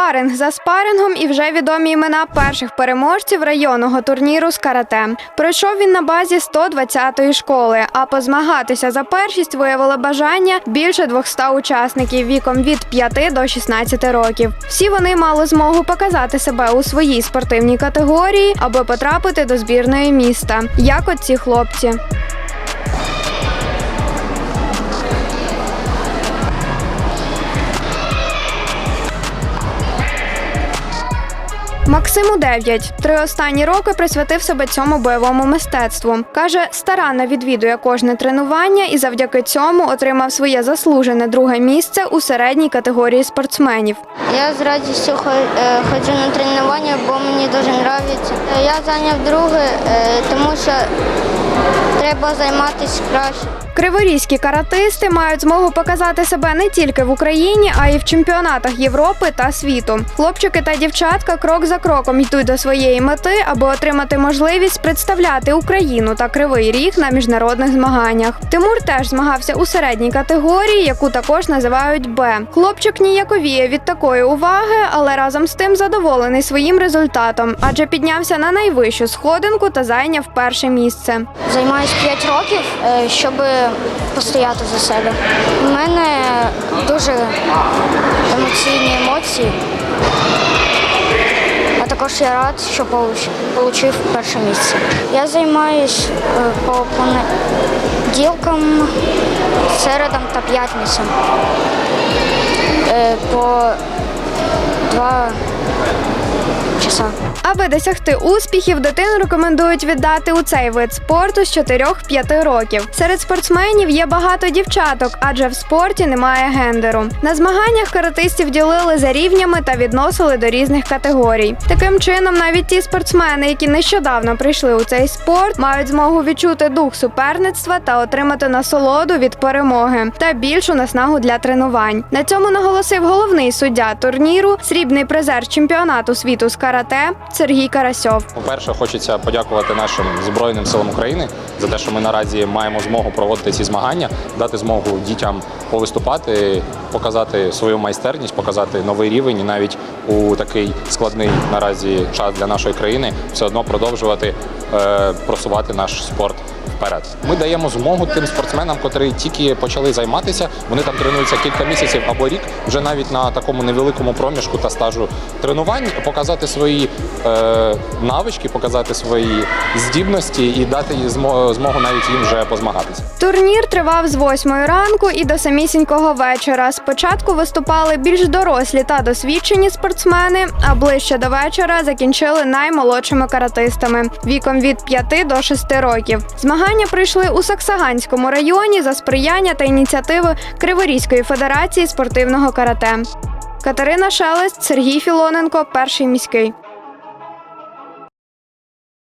Спаринг за спарингом і вже відомі імена перших переможців районного турніру з карате. Пройшов він на базі 120-ї школи, а позмагатися за першість виявило бажання більше 200 учасників віком від 5 до 16 років. Всі вони мали змогу показати себе у своїй спортивній категорії, аби потрапити до збірної міста, як от ці хлопці. Максиму 9. Три останні роки присвятив себе цьому бойовому мистецтву. Каже, старанно відвідує кожне тренування і завдяки цьому отримав своє заслужене друге місце у середній категорії спортсменів. Я з радістю е, ходжу на тренування, бо мені дуже подобається. Я зайняв друге, е, тому що треба займатися краще. Криворізькі каратисти мають змогу показати себе не тільки в Україні, а й в чемпіонатах Європи та світу. Хлопчики та дівчатка крок за кроком йдуть до своєї мети, аби отримати можливість представляти Україну та Кривий Ріг на міжнародних змаганнях. Тимур теж змагався у середній категорії, яку також називають Б. Хлопчик ніяковіє від такої уваги, але разом з тим задоволений своїм результатом, адже піднявся на найвищу сходинку та зайняв перше місце. Займаюся 5 років, е, щоб постояти за себе. У мене дуже емоційні емоції. А також я рад, що отримав перше місце. Я займаюсь е, по понеділкам, середам та п'ятницям. Е, По два часа. Аби досягти успіхів, дитину рекомендують віддати у цей вид спорту з 4-5 років. Серед спортсменів є багато дівчаток, адже в спорті немає гендеру. На змаганнях каратистів ділили за рівнями та відносили до різних категорій. Таким чином, навіть ті спортсмени, які нещодавно прийшли у цей спорт, мають змогу відчути дух суперництва та отримати насолоду від перемоги та більшу наснагу для тренувань. На цьому наголосив головний суддя турніру, срібний призер чемпіонату світу з карате Сергій Карасьов. По-перше, хочеться подякувати нашим Збройним силам України за те, що ми наразі маємо змогу проводити ці змагання, дати змогу дітям повиступати, показати свою майстерність, показати новий рівень і навіть у такий складний наразі час для нашої країни все одно продовжувати е, просувати наш спорт. Вперед ми даємо змогу тим спортсменам, котрі тільки почали займатися. Вони там тренуються кілька місяців або рік, вже навіть на такому невеликому проміжку та стажу тренувань, показати свої е, навички, показати свої здібності і дати змогу навіть їм вже позмагатися. Турнір тривав з 8 ранку і до самісінького вечора. Спочатку виступали більш дорослі та досвідчені спортсмени, а ближче до вечора закінчили наймолодшими каратистами віком від 5 до 6 років. Змагання пройшли у Саксаганському районі за сприяння та ініціативи Криворізької федерації спортивного карате. Катерина Шелест, Сергій Філоненко, перший міський.